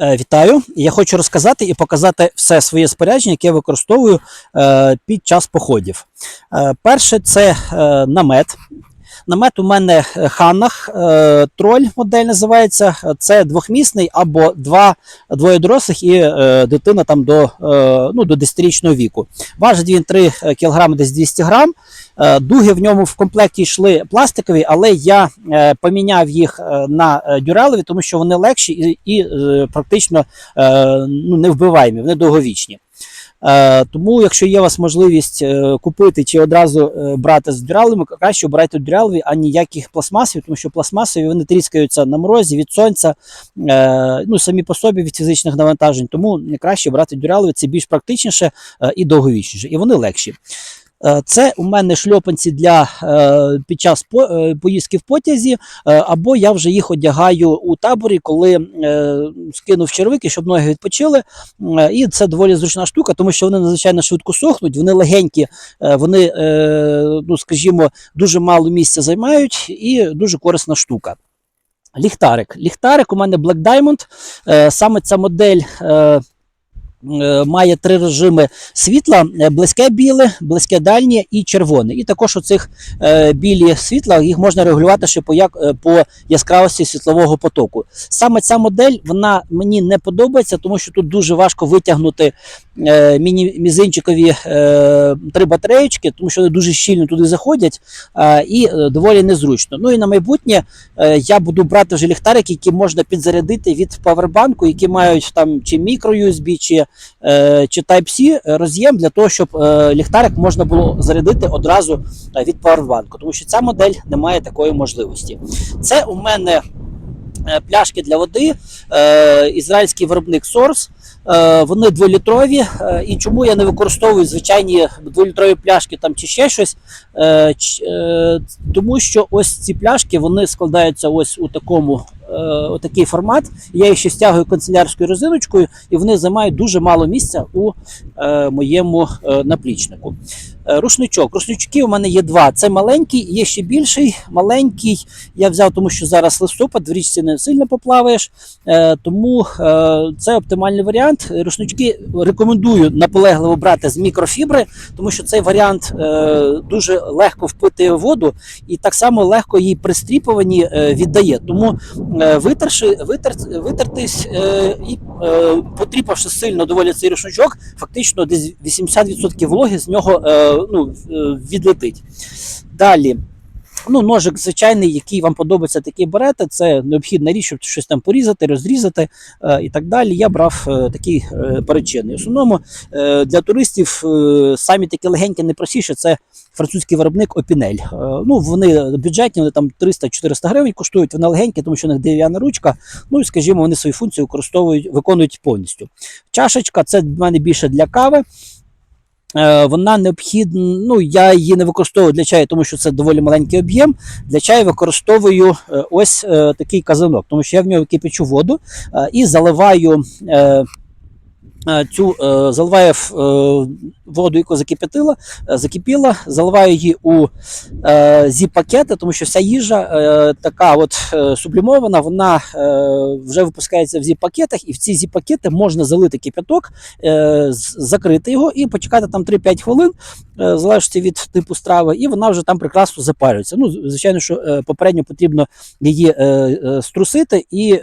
Е, Вітаю! Я хочу розказати і показати все своє спорядження, яке я використовую е, під час походів. Е, Перше це намет. Намет у мене Ханнах, троль модель називається. Це двохмісний або два двоє дорослих і дитина там до, ну, до 10-річного віку. Важить він 3 кг десь 200 грам. Е, Дуги в ньому в комплекті йшли пластикові, але я е, поміняв їх е, на дюралові, тому що вони легші і, і практично ну, не вбиваємі, вони довговічні. Тому, якщо є у вас можливість купити чи одразу брати з дюралами, краще обирайте дюралові, а ніяких пластмасів, тому що пластмасові вони тріскаються на морозі від сонця, ну самі по собі від фізичних навантажень. Тому краще брати дюралові, це більш практичніше і довговічніше, і вони легші. Е, Це у мене шльопанці для е, під час е, поїздки в потязі, або я вже їх одягаю у таборі, коли скинув червики, щоб ноги відпочили. І це доволі зручна штука, тому що вони надзвичайно швидко сохнуть, вони легенькі, вони, ну скажімо, дуже мало місця займають і дуже корисна штука. Ліхтарик. Ліхтарик у мене Black Diamond. Саме ця модель. Е, Має три режими світла: е, близьке біле, близьке дальнє і червоне. І також оцих е, білі світла їх можна регулювати ще по, як, по яскравості світлового потоку. Саме ця модель вона мені не подобається, тому що тут дуже важко витягнути міні-мізинчикові три батареєчки, тому що вони дуже щільно туди заходять і доволі незручно. Ну і на майбутнє я буду брати вже ліхтарики, які можна підзарядити від павербанку, які мають там чи мікро USB, чи, чи Type-C роз'єм для того, щоб е, ліхтарик можна було зарядити одразу е, від павербанку, тому що ця модель не має такої можливості. Це у мене е, пляшки для води, е, ізраїльський виробник Source. Е, Вони дволітрові. е, І чому я не використовую звичайні дволітрові пляшки там чи ще щось? Е, е, Тому що ось ці пляшки вони складаються ось у такому. Е, Отакий формат. Я їх ще стягую канцелярською резиночкою, і вони займають дуже мало місця у е, моєму е, наплічнику. Е, Рушничок. Рушнички у мене є два. Це маленький, є ще більший. Маленький я взяв, тому що зараз листопад, в річці не сильно поплаваєш. Е, тому е, це оптимальний варіант. Рушнички рекомендую наполегливо брати з мікрофібри, тому що цей варіант дуже легко впитує воду і так само легко її при стріпуванні віддає. Тому витерши, витер, витертись і потріпавши сильно доволі цей рушничок, фактично десь 80% вологи з нього ну, е, відлетить. Далі. Ну, ножик звичайний, який вам подобається, такий берете. Це необхідна річ, щоб щось там порізати, розрізати е, і так далі. Я брав е, такий е, перечинний. В основному е, для туристів е, самі такі легенькі, найпростіше це французький виробник Опінель. Е, ну, вони бюджетні, вони там 300-400 гривень коштують, вони легенькі, тому що у них дерев'яна ручка. Ну і скажімо, вони свої функції використовують, виконують повністю. Чашечка це в мене більше для кави. Е, Вона необхідна. Ну я її не використовую для чаю, тому що це доволі маленький об'єм. Для чаю використовую е, ось е, такий казанок, тому що я в нього кипячу воду і заливаю. Е, Цю е, заливаю в е, воду, яку закипятила, закипіла, заливаю її у зіп-пакети, тому що вся їжа така от сублімована, вона вже випускається в зіп-пакетах, і в ці зіп-пакети можна залити кипяток, закрити його і почекати там 3-5 хвилин, залежно від типу страви, і вона вже там прекрасно запарюється. Ну, звичайно, що попередньо потрібно її струсити і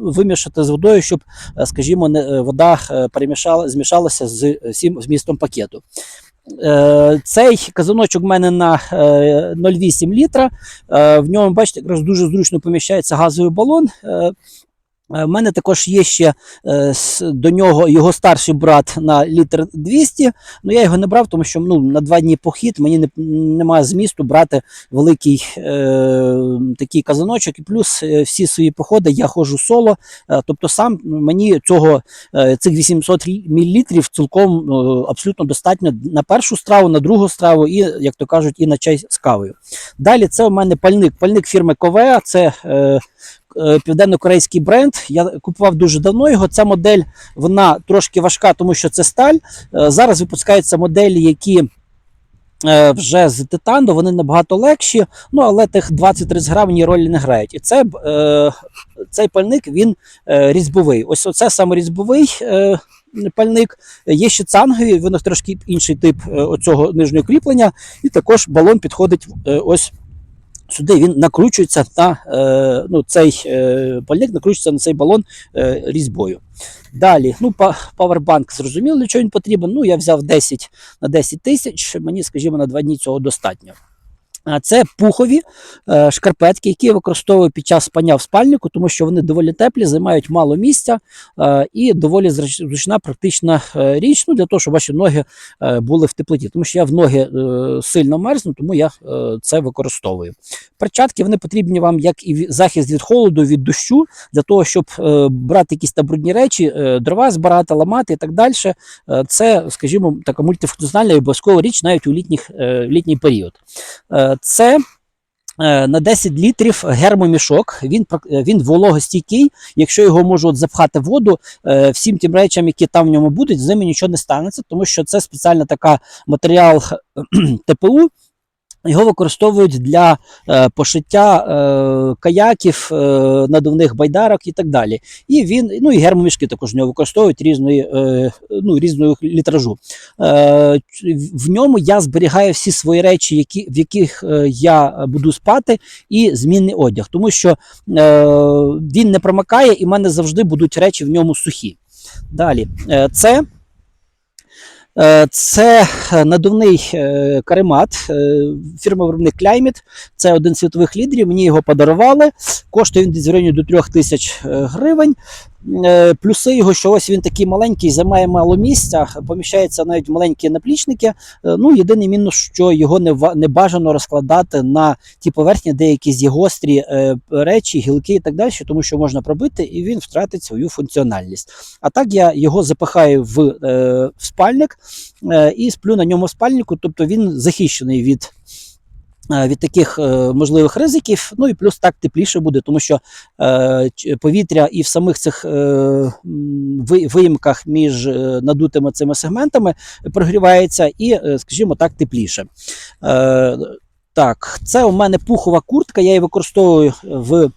вимішати з водою, щоб, скажімо, вода е, перемішала, з е, всім змістом пакету. Е, Цей казаночок в мене на е, 0,8 літра. Е, В ньому, бачите, якраз дуже зручно поміщається газовий балон. Е, е, мене також є ще е, до нього його старший брат на літр 200. Ну я його не брав, тому що ну, на два дні похід мені не, немає змісту брати великий е, такий казаночок. І плюс е, всі свої походи я ходжу соло. Тобто сам мені цього цих 800 мл цілком абсолютно достатньо на першу страву, на другу страву і, як то кажуть, і на чай з кавою. Далі це у мене пальник, пальник фірми Ковеа. Це е, південно-корейський бренд. Я купував дуже давно його. Ця модель вона трошки важка, тому що це сталь. Е, Зараз випускаються моделі, які е, вже з титану, вони набагато легші, ну але тих 20-30 грам ролі не грають. І це, е, цей пальник він е, різьбовий. Ось оце саме різьбовий. Е, Пальник є ще цангові, воно трошки інший тип е, оцього нижнього кріплення, і також балон підходить е, ось сюди. Він накручується на е, ну, цей е, пальник накручується на цей балон е, різьбою. Далі, ну, павербанк, зрозуміло, для чого він потрібен. Ну, я взяв 10 на 10 тисяч, мені, скажімо, на два дні цього достатньо. Це пухові е, шкарпетки, які я використовую під час спання в спальнику, тому що вони доволі теплі, займають мало місця е, і доволі зручна практична е, річ ну, для того, щоб ваші ноги були в теплоті. Тому що я в ноги сильно мерзну, тому я це використовую. Перчатки вони потрібні вам як і захист від холоду, від дощу, для того, щоб брати якісь там брудні речі, дрова збирати, ламати і так далі. Це, скажімо, така мультифункціональна і обов'язкова річ навіть у літніх, літній період. Це е, на 10 літрів гермомішок. Він е, він вологостійкий. Якщо його можу от запхати в воду, е, всім тим речам, які там в ньому будуть, з ними нічого не станеться, тому що це спеціальна така матеріал ТПУ. Його використовують для е, пошиття е, каяків, е, надувних байдарок і так далі. І він, ну і гермомішки також в нього використовують різної, е, ну, різного літражу. Е, в ньому я зберігаю всі свої речі, які, в яких е, я буду спати, і змінний одяг, тому що е, він не промикає, і в мене завжди будуть речі в ньому сухі. Далі, е, це. Е, Це е, надувний е, каремат фірма виробник Climate. Це один з світових лідерів. Мені його подарували. Коштує він десь в районі до 3 тисяч гривень. Е, Плюси його, що ось він такий маленький, займає мало місця, поміщається навіть маленькі наплічники. Е, Ну, єдиний мінус, що його не, не бажано розкладати на ті поверхні, де якісь є гострі е, речі, гілки і так далі, тому що можна пробити, і він втратить свою функціональність. А так я його запихаю в, в спальник і сплю на ньому в спальнику, тобто він захищений від. Е, Від таких е, можливих ризиків, ну і плюс так тепліше буде, тому що е, повітря і в самих цих виїмках між надутими цими сегментами прогрівається і, скажімо так, тепліше. Так, це у мене пухова куртка, я її використовую в.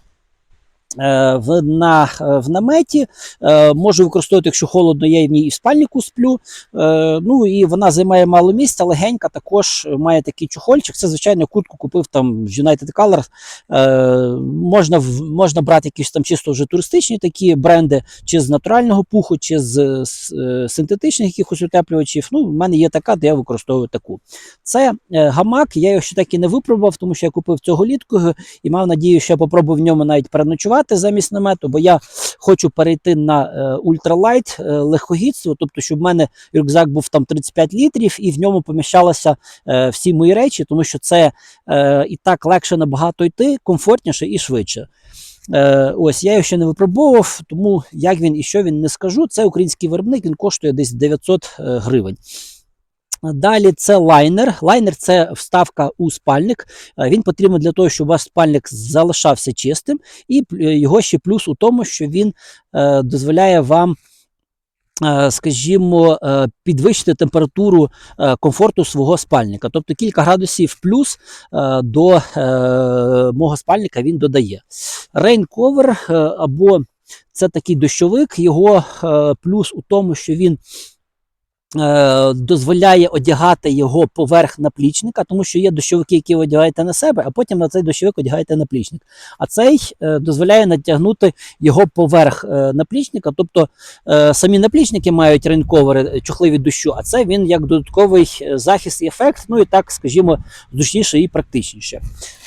Е, В, на, е, в наметі е, можу використовувати, якщо холодно, я в ній і в спальнику сплю. Ну і вона займає мало місця, легенька, також має такий чохольчик. Це, звичайно, куртку купив там в United Colors. Можна, можна брати якісь там чисто вже туристичні такі бренди, чи з натурального пуху, чи з, з синтетичних якихось утеплювачів. Ну, в мене є така, де я використовую таку. Це гамак, я його ще так і не випробував, тому що я купив цього літку і мав надію, що я попробую в ньому навіть переночувати замість намету, бо я хочу перейти на е, ультралайт е, легкогідство, тобто, щоб в мене рюкзак був там 35 літрів, і в ньому поміщалися е, всі мої речі, тому що це і так легше набагато йти, комфортніше і швидше. Е, ось я його ще не випробовував, тому як він і що він не скажу. Це український виробник, він коштує десь 900 е, гривень. Далі це лайнер. Лайнер це вставка у спальник. Е, Він потрібен для того, щоб у вас спальник залишався чистим, і е, його ще плюс у тому, що він е, дозволяє вам. Скажімо, підвищити температуру комфорту свого спальника. Тобто кілька градусів плюс до мого спальника він додає. Рейнковер або це такий дощовик, його плюс у тому, що він дозволяє одягати його поверх наплічника, тому що є дощовики, які ви одягаєте на себе, а потім на цей дощовик одягаєте наплічник. А цей е, дозволяє натягнути його поверх е, наплічника. Тобто е, самі наплічники мають рейнковери, е, чохли від дощу, а це він як додатковий е, захист і ефект, ну і так, скажімо, зручніше і практичніше.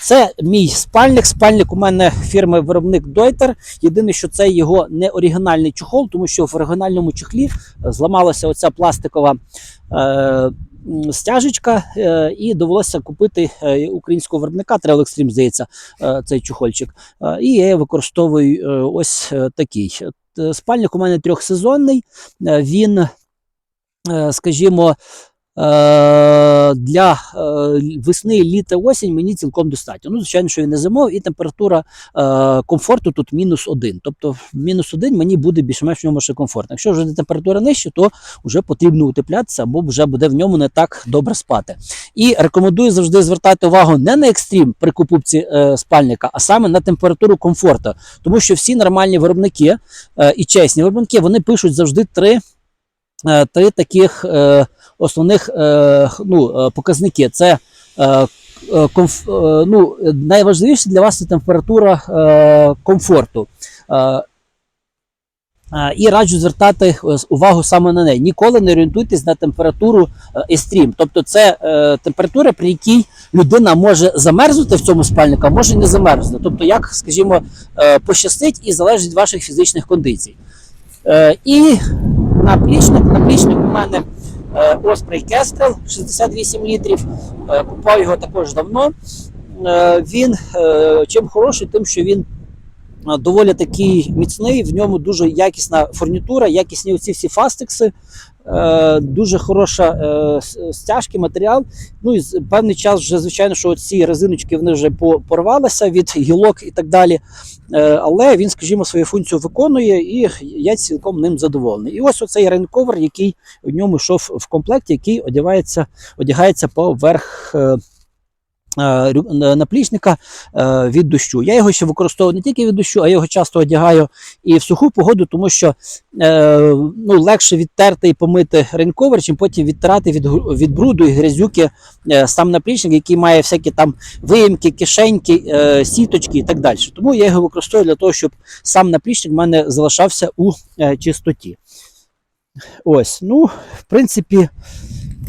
Це мій спальник. Спальник у мене фірми виробник Deuter. Єдине, що це його не оригінальний чохол, тому що в оригінальному чохлі е, зламалася оця пластикова. Е, Стяжечка, е, і довелося купити е, українського виробника Travel Extreme, здається, цей чухольчик. І я використовую ось такий. Спальник у мене трьохсезонний. Він, скажімо, для е, весни, літа, осінь мені цілком достатньо. Ну, звичайно, що він не зимовий, і температура е, комфорту тут мінус один. Тобто мінус один мені буде більш-менш в ньому ще комфортно. Якщо вже температура нижча, то вже потрібно утеплятися, або вже буде в ньому не так добре спати. І рекомендую завжди звертати увагу не на екстрім при покупці е, спальника, а саме на температуру комфорту. Тому що всі нормальні виробники е, і чесні виробники вони пишуть завжди три, е, три таких е, основних е, ну, е, показники. Це е, комф, ну, найважливіше для вас це температура комфорту. І раджу звертати увагу саме на неї. Ніколи не орієнтуйтесь на температуру е, екстрім. Тобто це температура, при якій людина може замерзнути в цьому спальнику, а може не замерзнути. Тобто, як, скажімо, пощастить і залежить від ваших фізичних кондицій. І наплічник, наплічник у мене е, Osprey Kestrel 68 літрів. Купав його також давно. Е, Він е, чим хороший, тим, що він е, доволі такий міцний, в ньому дуже якісна фурнітура, якісні оці всі фастекси, е, дуже хороша е, стяжки, матеріал. Ну і певний час вже, звичайно, що ці резиночки вони вже по- порвалися від гілок і так далі. Е, але він, скажімо, свою функцію виконує, і я цілком ним задоволений. І ось оцей рейнковер, який в ньому йшов в комплекті, який одягається, одягається поверх. Е, Наплічника е, від дощу. Я його ще використовую не тільки від дощу, а його часто одягаю і в суху погоду, тому що е, ну, легше відтерти і помити рейнковер, чим потім відтирати від, від бруду і грязюки сам наплічник, який має всякі там виїмки, кишеньки, сіточки і так далі. Тому я його використовую для того, щоб сам наплічник в мене залишався у чистоті. Ось, ну, в принципі,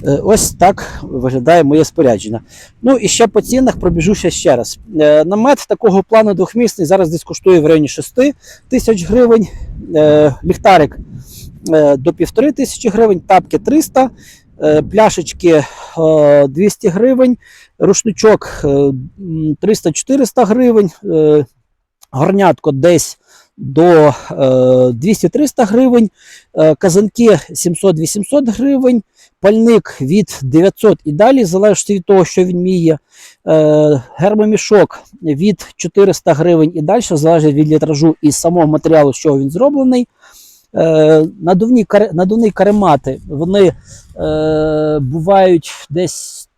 ось так виглядає моє спорядження. Ну і ще по цінах пробіжуся ще раз. Е, намет такого плану двохмісний зараз десь коштує в районі 6 тисяч гривень. Е, ліхтарик е, до півтори тисячі гривень, тапки 300, е, пляшечки е, 200 гривень, рушничок е, 300-400 гривень, е, горнятко десь до е, 200-300 гривень, е, казанки 700-800 гривень, пальник від 900 і далі, залежить від того, що він міє. Е, гермомішок від 400 гривень і далі, залежить від літражу і самого матеріалу, з чого він зроблений. Е, надувні, надувні каремати вони е, бувають десь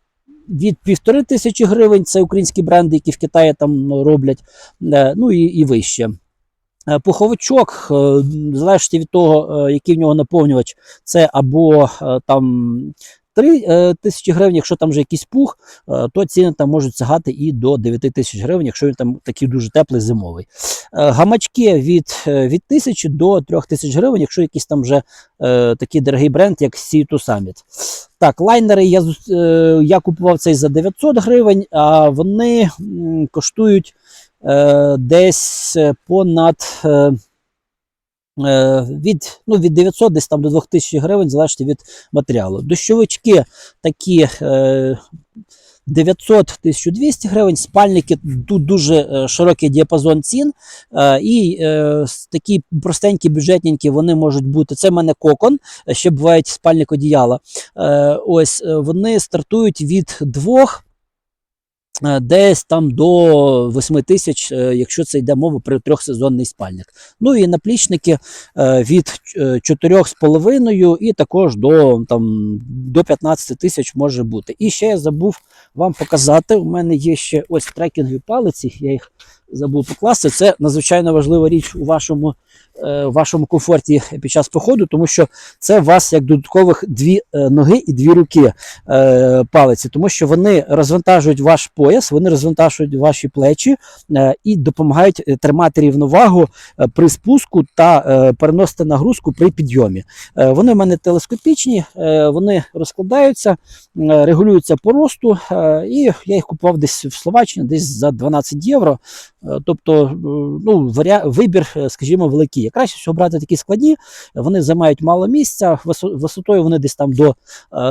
від півтори тисячі гривень. Це українські бренди, які в Китаї там ну, роблять, е, ну і, і вище. Е, Пуховичок, е, залежить від того, е, який в нього наповнювач, це або там 3 е, тисячі гривень, якщо там вже якийсь пух, то ціни там можуть сягати і до 9 тисяч гривень, якщо він там такий дуже теплий зимовий. Гамачки від, від 1000 до 3000 гривень, якщо якийсь там вже такий дорогий бренд, як C2 Summit. Так, лайнери я, я купував цей за 900 гривень, а вони коштують десь е, понад. Е, е, від, ну, від 900 десь там до 2000 гривень, залежить від матеріалу. Дощовички такі е, 900-1200 гривень, спальники тут дуже е, широкий діапазон цін. Е, і е, такі простенькі, бюджетненькі вони можуть бути. Це в мене кокон, е, ще бувають спальник одіяла. Е, ось е, вони стартують від двох. Е, Десь там до 8 тисяч, е, якщо це йде мова про трьохсезонний спальник. Ну і наплічники е, від 4,5 і також до, там, до 15 тисяч може бути. І ще я забув вам показати. У мене є ще ось трекінгові палиці, я їх забув покласти. Це надзвичайно важлива річ у вашому, е, у вашому комфорті під час походу, тому що це у вас як додаткових дві е, ноги і дві руки е, палиці, тому що вони розвантажують ваш пояс, вони розвантажують ваші плечі і допомагають тримати рівновагу при спуску та переносити нагрузку при підйомі. Вони в мене телескопічні, вони розкладаються, регулюються по росту, і я їх купував десь в Словаччині, десь за 12 євро. Е, Тобто, е, ну, вибір, е, скажімо, великий. Є Краще всього брати такі складні, вони займають мало місця, висотою вони десь там до,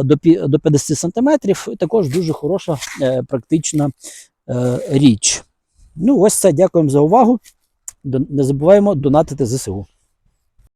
до, до 50 сантиметрів, і також дуже хороша практична річ. Ну, ось це. Дякуємо за увагу. Не забуваємо донатити ЗСУ.